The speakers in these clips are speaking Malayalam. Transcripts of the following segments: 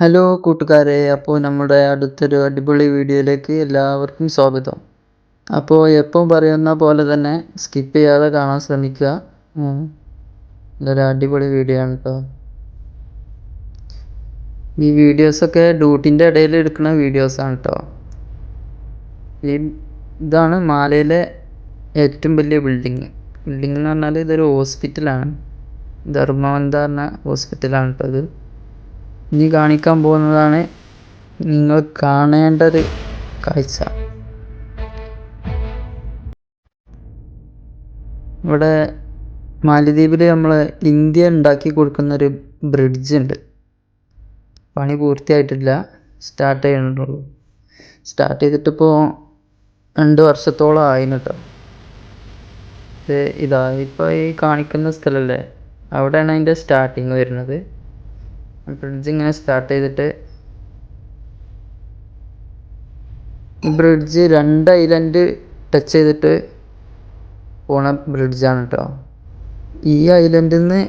ഹലോ കൂട്ടുകാരെ അപ്പോൾ നമ്മുടെ അടുത്തൊരു അടിപൊളി വീഡിയോയിലേക്ക് എല്ലാവർക്കും സ്വാഗതം. അപ്പോൾ എപ്പം പറയുന്ന പോലെ തന്നെ സ്കിപ്പ് ചെയ്യാതെ കാണാൻ ശ്രമിക്കുക. ഇതൊരു അടിപൊളി വീഡിയോ ആണ് കേട്ടോ ഈ വീഡിയോസൊക്കെ ഡ്യൂട്ടിന്റെ ഇടയിൽ എടുക്കുന്ന വീഡിയോസാണ് കേട്ടോ ഈ ഇതാണ് മാലയിലെ ഏറ്റവും വലിയ ബിൽഡിങ് ബിൽഡിംഗ് എന്ന് പറഞ്ഞാൽ ഇതൊരു ഹോസ്പിറ്റലാണ് ധർമ്മവന്ത എന്ന ഹോസ്പിറ്റലാണ് കേട്ടോ ഇത്. ഇനി കാണിക്കാൻ പോകുന്നതാണ് നിങ്ങൾ കാണേണ്ടത് കാഴ്ച. ഇവിടെ മാലിദ്വീപിൽ നമ്മൾ ഇന്ത്യ ഉണ്ടാക്കി കൊടുക്കുന്നൊരു ബ്രിഡ്ജ് ഉണ്ട്. പണി പൂർത്തിയായിട്ടില്ല. സ്റ്റാർട്ട് ചെയ്യണുള്ളൂ. സ്റ്റാർട്ട് ചെയ്തിട്ടിപ്പോൾ രണ്ട് വർഷത്തോളം ആയിന് കേട്ടോ ഇത് ഇതാ ഇപ്പോൾ ഈ കാണിക്കുന്ന സ്ഥലമല്ലേ അവിടെയാണ് അതിന്റെ സ്റ്റാർട്ടിങ് വരുന്നത്. ബ്രിഡ്ജ് ഇങ്ങനെ സ്റ്റാർട്ട് ചെയ്തിട്ട് ബ്രിഡ്ജ് രണ്ട് ഐലൻഡ് ടച്ച് ചെയ്തിട്ട് പോണ ബ്രിഡ്ജാണ് കേട്ടോ ഈ ഐലൻഡിൽ നിന്ന്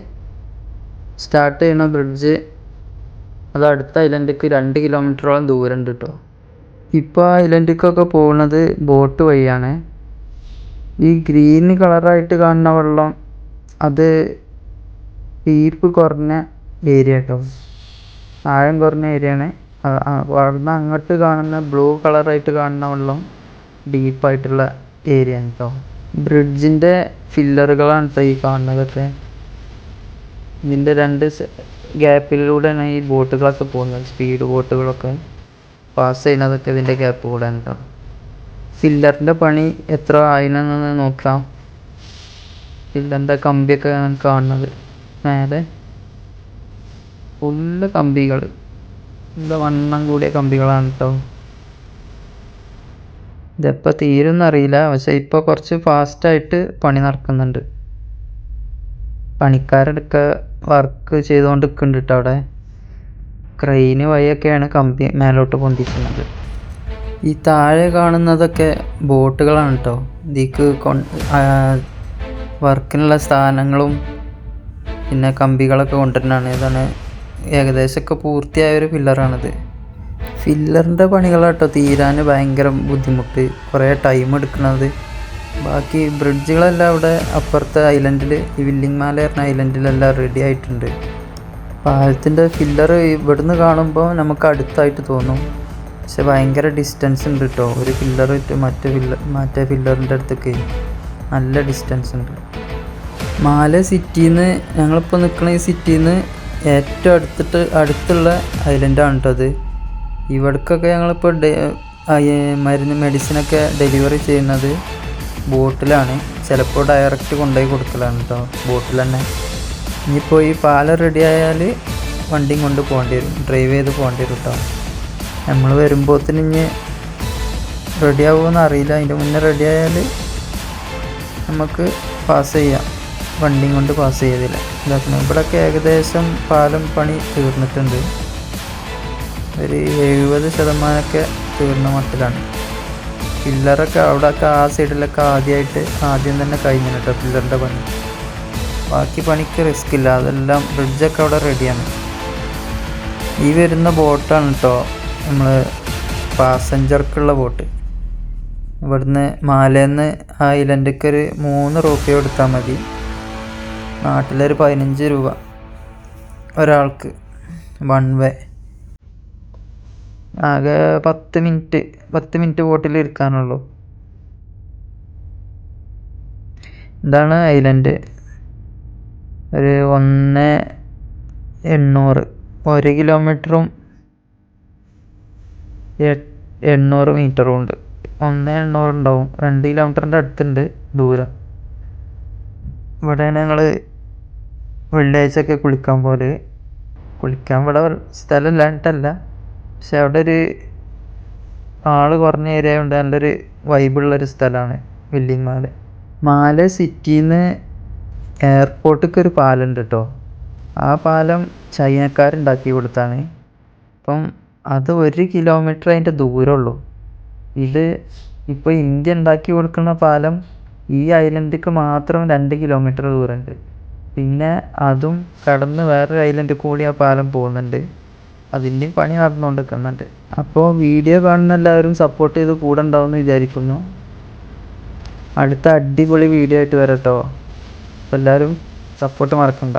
സ്റ്റാർട്ട് ചെയ്യണ ബ്രിഡ്ജ് അത് അടുത്ത ഐലൻഡിലേക്ക് രണ്ട് കിലോമീറ്ററോളം ദൂരം ഉണ്ട് കേട്ടോ ഇപ്പോൾ ഐലൻഡിക്കൊക്കെ പോകുന്നത് ബോട്ട് വഴിയാണ്. ഈ ഗ്രീൻ കളറായിട്ട് കാണുന്ന വെള്ളം അത് ഈർപ്പ് കുറഞ്ഞ ഏരിയ കേട്ടോ ആഴം കുറഞ്ഞ ഏരിയയാണ്. അവിടുന്ന് അങ്ങോട്ട് കാണുന്ന ബ്ലൂ കളറായിട്ട് കാണുന്ന വെള്ളം ഡീപ്പായിട്ടുള്ള ആണ് കേട്ടോ ബ്രിഡ്ജിന്റെ ഫില്ലറുകളാണ് കേട്ടോ ഈ കാണുന്നതൊക്കെ ഇതിന്റെ രണ്ട് ഗ്യാപ്പിലൂടെയാണ് ഈ ബോട്ടുകളൊക്കെ പോകുന്നത്. സ്പീഡ് ബോട്ടുകളൊക്കെ പാസ് ചെയ്യുന്നതൊക്കെ ഇതിന്റെ ഗ്യാപ്പ് കൂടെയാണ് കേട്ടോ ഫില്ലറിന്റെ പണി എത്ര ആയിനെന്ന് നോക്കാം. ഫില്ലറിന്റെ കമ്പിയൊക്കെ കാണുന്നത്. മേലെ ഫുള്ള് കമ്പികൾ. എന്താ വണ്ണം കൂടിയ കമ്പികളാണ് കേട്ടോ ഇതെപ്പോൾ തീരുമെന്നറിയില്ല പക്ഷെ ഇപ്പോൾ കുറച്ച് ഫാസ്റ്റായിട്ട് പണി നടക്കുന്നുണ്ട്. പണിക്കാരെടുക്ക വർക്ക് ചെയ്തുകൊണ്ട് നിൽക്കുന്നുണ്ട് കേട്ടോ അവിടെ. ക്രെയിന് വഴിയൊക്കെയാണ് കമ്പി മേലോട്ട് കൊണ്ടിരിക്കുന്നത് ഈ താഴെ കാണുന്നതൊക്കെ ബോട്ടുകളാണ് കേട്ടോ ഇതിക്ക് വർക്കിനുള്ള സ്ഥാനങ്ങളും പിന്നെ കമ്പികളൊക്കെ കൊണ്ടുവരുന്നതാണ്. ഇതാണ് ഏകദേശമൊക്കെ പൂർത്തിയായ ഒരു ഫില്ലറാണിത് ഫില്ലറിന്റെ പണികളാട്ടോ. തീരാൻ ഭയങ്കര ബുദ്ധിമുട്ട്. കുറേ ടൈം എടുക്കുന്നത് ബാക്കി ബ്രിഡ്ജുകളെല്ലാം അവിടെ അപ്പുറത്തെ ഐലൻഡിൽ ഈ വില്ലിംഗ് മാല പറഞ്ഞ ഐലൻഡിലെല്ലാം റെഡി ആയിട്ടുണ്ട്. പാലത്തിന്റെ ഫില്ലർ ഇവിടുന്ന് കാണുമ്പോൾ നമുക്ക് അടുത്തായിട്ട് തോന്നും. പക്ഷെ ഭയങ്കര ഡിസ്റ്റൻസ് ഉണ്ട് കേട്ടോ ഒരു ഫില്ലർ മറ്റേ ഫില്ലർ മറ്റേ ഫില്ലറിന്റെ അടുത്തേക്ക് നല്ല ഡിസ്റ്റൻസ് ഉണ്ട്. മാല സിറ്റിയിൽ നിന്ന് ഞങ്ങളിപ്പോൾ നിൽക്കുന്ന ഈ സിറ്റിയിൽ നിന്ന് ഏറ്റവും അടുത്തിട്ട് അടുത്തുള്ള ഐലൻഡാണ് കേട്ടോ അത്. ഇവിടേക്കൊക്കെ ഞങ്ങളിപ്പോൾ മരുന്ന് മെഡിസിനൊക്കെ ഡെലിവറി ചെയ്യുന്നത് ബോട്ടിലാണ്. ചിലപ്പോൾ ഡയറക്റ്റ് കൊണ്ടുപോയി കൊടുക്കലാണ് കേട്ടോ ബോട്ടിൽ തന്നെ. ഇനിയിപ്പോൾ ഈ പാലം റെഡി ആയാൽ വണ്ടിയും കൊണ്ട് പോകേണ്ടി വരും. ഡ്രൈവ് ചെയ്ത് പോകേണ്ടി വരും കേട്ടോ നമ്മൾ വരുമ്പോഴത്തേന് ഇനി റെഡിയാവുമെന്ന് അറിയില്ല. അതിന്റെ മുന്നേ റെഡിയായാൽ നമുക്ക് പാസ് ചെയ്യാം. വണ്ടിയും കൊണ്ട് പാസ് ചെയ്തില്ല. ഇതാക്കണം. ഇവിടെയൊക്കെ ഏകദേശം പാലം പണി തീർന്നിട്ടുണ്ട്. ഒരു എഴുപത് ശതമാനമൊക്കെ തീർന്ന മട്ടിലാണ്. പില്ലറൊക്കെ അവിടെയൊക്കെ ആ സൈഡിലൊക്കെ ആദ്യമായിട്ട് ആദ്യം തന്നെ കഴിഞ്ഞു കേട്ടോ പില്ലറിന്റെ പണി. ബാക്കി പണിക്ക് റിസ്ക് ഇല്ല. അതെല്ലാം ബ്രിഡ്ജൊക്കെ അവിടെ റെഡിയാണ് ഈ വരുന്ന ബോട്ടാണ് കേട്ടോ നമ്മൾ പാസഞ്ചർക്കുള്ള ബോട്ട്. ഇവിടുന്ന് മാലേന്ന് ആ ഇലന്റെക്കൊരു മൂന്ന് റുപ്യ കൊടുത്താൽ മതി. നാട്ടിലൊരു പതിനഞ്ച് രൂപ ഒരാൾക്ക്. വൺ വേ ആകെ പത്ത് മിനിറ്റ് പത്ത് മിനിറ്റ് ബോട്ടിൽ ഇരിക്കാനുള്ളൂ. ഇതാണ് ഐലൻഡ് ഒരു ഒന്ന് എണ്ണൂറ്. ഒരു കിലോമീറ്ററും എണ്ണൂറ് മീറ്ററും ഉണ്ട്. ഒന്ന് എണ്ണൂറ് ഉണ്ടാവും. രണ്ട് കിലോമീറ്ററിന്റെ അടുത്തുണ്ട് ദൂരം. ഇവിടെയാണ് ഞങ്ങൾ വെള്ളിയാഴ്ചയൊക്കെ കുളിക്കാൻ പോലെ. കുളിക്കാൻ ഇവിടെ സ്ഥലം ഇല്ലാണ്ടല്ല പക്ഷെ അവിടെ ഒരു ആൾ കുറഞ്ഞ ഏരിയ ഉണ്ട് നല്ലൊരു വൈബുള്ളൊരു സ്ഥലമാണ് വില്ലിങ് മാല സിറ്റിയിൽ നിന്ന് എയർപോർട്ടിലേക്ക് ഒരു പാലം ഉണ്ട് കേട്ടോ ആ പാലം ചൈനക്കാരുണ്ടാക്കി കൊടുത്താണ്. അപ്പം അത് ഒരു കിലോമീറ്റർ അതിന്റെ ദൂരമുള്ളൂ. ഇത് ഇപ്പോൾ ഇന്ത്യ ഉണ്ടാക്കി കൊടുക്കുന്ന പാലം ഈ ഐലൻഡിലേക്ക് മാത്രം രണ്ട് കിലോമീറ്റർ ദൂരമുണ്ട്. പിന്നെ അതും കടന്ന് വേറൊരു ഐലൻഡിൽ കൂടി ആ പാലം പോകുന്നുണ്ട്. അതിന്റെയും പണി നടന്നുകൊണ്ട് നിൽക്കുന്നുണ്ട് അപ്പോൾ വീഡിയോ കാണുന്ന എല്ലാവരും സപ്പോർട്ട് ചെയ്ത് കൂടെ ഉണ്ടാവുമെന്ന് വിചാരിക്കുന്നു. അടുത്ത അടിപൊളി വീഡിയോ ആയിട്ട് വരട്ടോ. കേട്ടോ എല്ലാവരും സപ്പോർട്ട് മറക്കണ്ട.